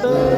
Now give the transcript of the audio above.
的